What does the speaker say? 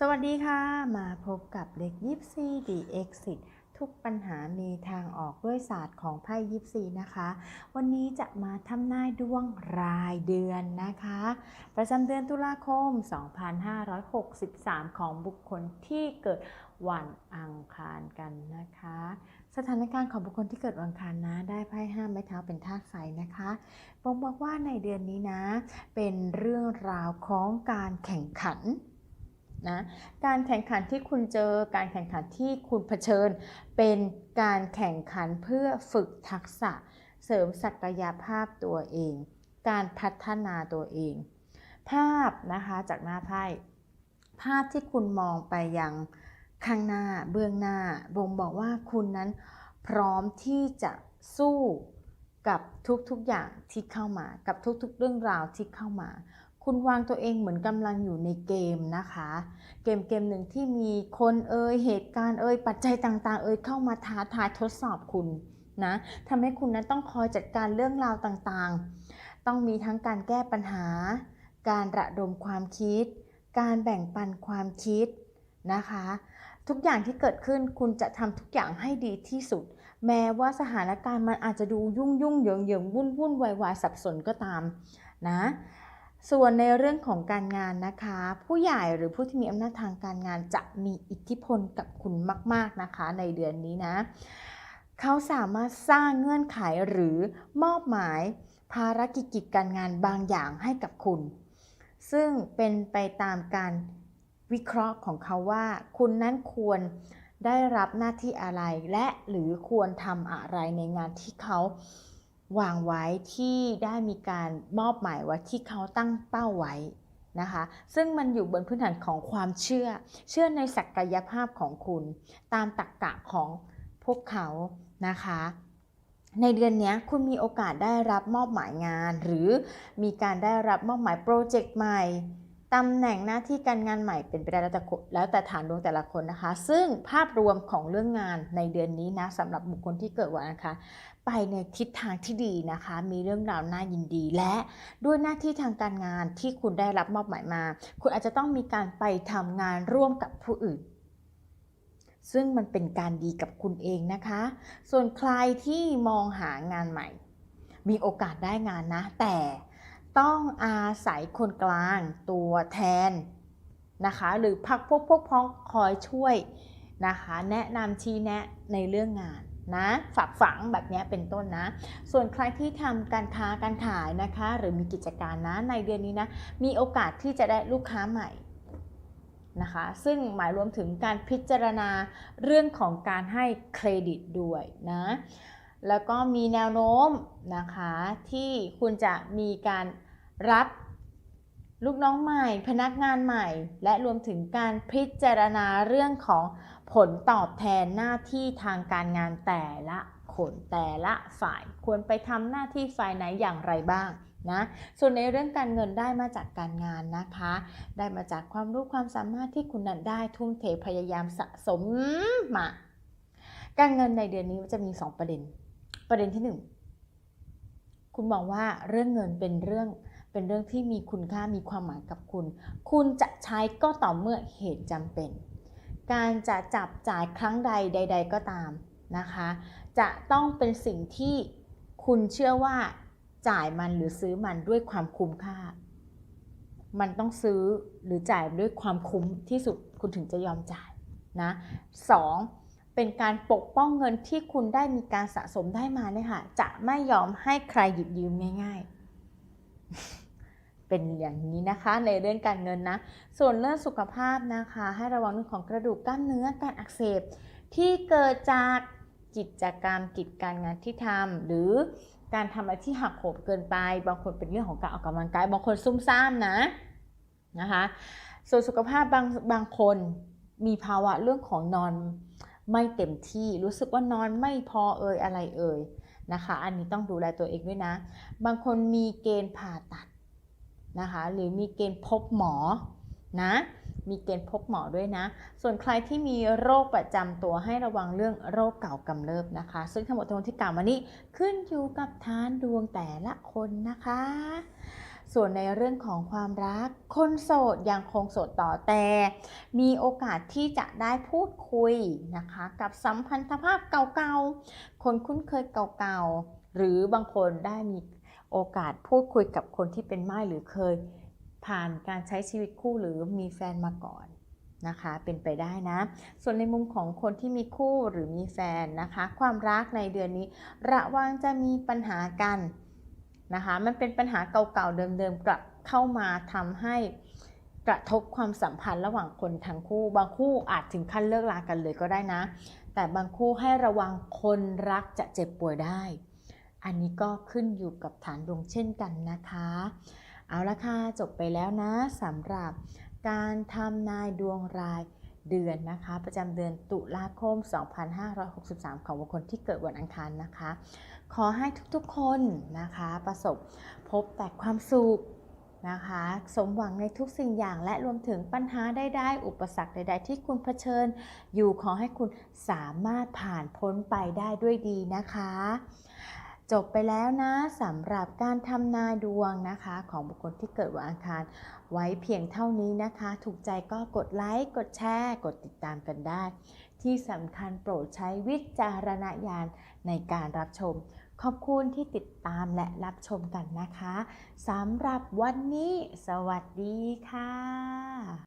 สวัสดีค่ะ มาพบกับเล็กยิปซีดีเอ็กซิทุกปัญหามีทางออกด้วยศาสตร์ของไพ่ยิปซีนะคะ วันนี้จะมาทำนายดวงรายเดือนนะคะ ประจำเดือนตุลาคม 2563 ของบุคคลที่เกิดวันอังคารกันนะคะ สถานการณ์ของบุคคลที่เกิดวันอังคารนะ ได้ไพ่ห้าไม้เท้าเป็นธาตุไฟนะคะบอกบอกว่าในเดือนนี้นะ เป็นเรื่องราวของการแข่งขัน นะการแข่งขันที่คุณเจอ การแข่งขันที่คุณเผชิญ เป็นการแข่งขันเพื่อฝึกทักษะ เสริมศักยภาพตัวเอง การพัฒนาตัวเอง ภาพนะคะจากหน้าไพ่ภาพที่คุณมองไปยังข้างหน้าเบื้องหน้าบ่งบอกว่าคุณนั้นพร้อมที่จะสู้กับทุกๆอย่างที่เข้ามา กับทุกๆ เรื่องราวที่เข้ามา คุณวางตัวเองเหมือนกำลังอยู่ในเกมนะคะ เกมเกมหนึ่งที่มีคนเอ่ยเหตุการณ์เอ่ยปัจจัยต่าง ๆ เอ่ยเข้ามาท้าทายทดสอบคุณนะทำให้คุณนั้นต้องคอยจัดการเรื่องราวต่างๆ ต้องมีทั้งการแก้ปัญหา การระดมความคิด การแบ่งปันความคิดนะคะ ทุกอย่างที่เกิดขึ้นคุณจะทำทุกอย่างให้ดีที่สุด แม้ว่าสถานการณ์มันอาจจะดูยุ่งยุ่งเหยิงเหยิงวุ่นวุ่นวายวายสับสนก็ตามนะ ส่วนในเรื่องของการงานนะคะ ผู้ใหญ่หรือผู้ที่มีอำนาจทางการงานจะมีอิทธิพลกับคุณมาก ๆนะคะ ในเดือนนี้นะ เขาสามารถสร้างเงื่อนไขหรือมอบหมายภารกิจกิจการงานบางอย่างให้กับคุณ ซึ่งเป็นไปตามการวิเคราะห์ของเขาว่า คุณนั้นควรได้รับหน้าที่อะไรและหรือควรทำอะไรในงานที่เขา วางไว้ที่ได้มีการมอบหมายไว้ที่เขาตั้งเป้าไว้นะคะ ซึ่งมันอยู่บนพื้นฐานของความเชื่อ เชื่อในศักยภาพของคุณ ตามตรรกกะของพวกเขานะคะ ในเดือนนี้คุณมีโอกาสได้รับมอบหมายงาน หรือมีการได้รับมอบหมายโปรเจกต์ใหม่ ตำแหน่งหน้าที่การงานใหม่เป็นไปได้แล้วแต่แล้วแต่ฐานดวงแต่ละคนนะคะ ซึ่งภาพรวมของเรื่องงานในเดือนนี้นะสำหรับบุคคลที่เกิดวันอังคารไปในทิศทางที่ดีนะคะ มีเรื่องราวน่ายินดี และด้วยหน้าที่ทางการงานที่คุณได้รับมอบหมายมา คุณอาจจะต้องมีการไปทำงานร่วมกับผู้อื่นซึ่งมันเป็นการดีกับคุณเองนะคะ ส่วนใครที่มองหางานใหม่ มีโอกาสได้งานนะ แต่ ต้องอาศัยคนกลางตัวแทนนะคะ หรือพักพวกพวกพ้องคอยช่วยนะคะ แนะนำชี้แนะในเรื่องงานนะฝากฝังแบบนี้เป็นต้นนะ ส่วนใครที่ทำการค้าการขายนะคะ หรือมีกิจการนะในเดือนนี้นะมีโอกาสที่จะได้ลูกค้าใหม่นะคะ ซึ่งหมายรวมถึงการพิจารณาเรื่องของการให้เครดิตด้วยนะแล้วก็มีแนวโน้มนะคะที่คุณจะมีการ รับลูกน้องใหม่ พนักงานใหม่ และรวมถึงการพิจารณาเรื่องของผลตอบแทนหน้าที่ทางการงานแต่ละคนแต่ละฝ่ายควรไปทำหน้าที่ฝ่ายไหนอย่างไรบ้างนะส่วนในเรื่องการเงินได้มาจากการงานนะคะ ได้มาจากความรู้ความสามารถที่คุณนั้นได้ทุ่มเทพยายามสะสมมาการเงินในเดือนนี้จะมี 2 ประเด็น ประเด็นที่ 1 คุณมองว่าเรื่องเงินเป็นเรื่อง เป็นเรื่องที่มีคุณค่ามีความหมายกับคุณ คุณจะใช้ก็ต่อเมื่อเหตุจำเป็น การจะจับจ่ายครั้งใดใด ๆ ก็ตามนะคะ จะต้องเป็นสิ่งที่คุณเชื่อว่าจ่ายมันหรือซื้อมันด้วยความคุ้มค่า มันต้องซื้อหรือจ่ายด้วยความคุ้มที่สุดคุณถึงจะยอมจ่ายนะสองเป็นการปกป้องเงินที่คุณได้มีการสะสมได้มาเนี่ยค่ะ จะไม่ยอมให้ใครหยิบยืมง่าย ๆ เป็นอย่างนี้นะคะ ในเรื่องการเงินนะ ส่วนเรื่องสุขภาพนะคะ ให้ระวังเรื่องของกระดูกกล้ามเนื้อการอักเสบ ที่เกิดจากกิจกรรมกิจการงานที่ทำหรือการทำอะไรที่หักโหมเกินไป บางคนเป็นเรื่องของการออกกำลังกาย บางคนซุ่มซ่ามนะนะคะ ส่วนสุขภาพบางบางคนมีภาวะเรื่องของนอนไม่เต็มที่รู้สึกว่านอนไม่พอเอ่ยอะไรเอ่ยนะคะ อันนี้ต้องดูแลตัวเองด้วยนะ บางคนมีเกณฑ์ผ่าตัด นะคะ หรือมีเกณฑ์พบหมอนะ มีเกณฑ์พบหมอด้วยนะ ส่วนใครที่มีโรคประจำตัวให้ระวังเรื่องโรคเก่ากำเริบนะคะ ซึ่งทั้งหมดทั้งมวลที่กล่าวมานี้ขึ้นอยู่กับฐานดวงแต่ละคนนะคะ ส่วนในเรื่องของความรัก คนโสดยังคงโสดต่อแต่ มีโอกาสที่จะได้พูดคุยนะคะ กับสัมพันธภาพเก่าๆ คนคุ้นเคยเก่าๆ หรือบางคนได้มี โอกาสพูดคุยกับคนที่เป็นม่ายหรือเคย ผ่านการใช้ชีวิตคู่หรือมีแฟนมาก่อนนะคะเป็นไปได้นะ ส่วนในมุมของคนที่มีคู่หรือมีแฟนนะคะ ความรักในเดือนนี้ ระวังจะมีปัญหากันนะคะ มันเป็นปัญหาเก่าๆเดิมๆกลับเข้ามาทำให้กระทบความสัมพันธ์ระหว่างคนทั้งคู่ บางคู่อาจถึงขั้นเลิกลากันเลยก็ได้นะ แต่บางคู่ให้ระวังคนรักจะเจ็บป่วยได้ อันนี้ก็ขึ้นอยู่กับฐานดวงเช่นกันนะคะ เอาละค่ะ จบไปแล้วนะสำหรับการทำนายดวงรายเดือนนะคะ ประจำเดือนตุลาคม 2563 ของบุคคลที่เกิดวันอังคารนะคะ ขอให้ทุกๆคนนะคะ ประสบพบแต่ความสุขนะคะ สมหวังในทุกสิ่งอย่างและรวมถึงปัญหาใดๆอุปสรรคใด ๆ ที่คุณเผชิญ อยู่ขอให้คุณสามารถผ่านพ้นไปได้ด้วยดีนะคะ จบไปแล้วนะสำหรับการทำนายดวงนะคะ ของบุคคลที่เกิดวันอังคาร ไว้เพียงเท่านี้นะคะ ถูกใจก็กดไลค์กดแชร์กดติดตามกันได้ ที่สำคัญโปรดใช้วิจารณญาณในการรับชม ขอบคุณที่ติดตามและรับชมกันนะคะสำหรับวันนี้ สวัสดีค่ะ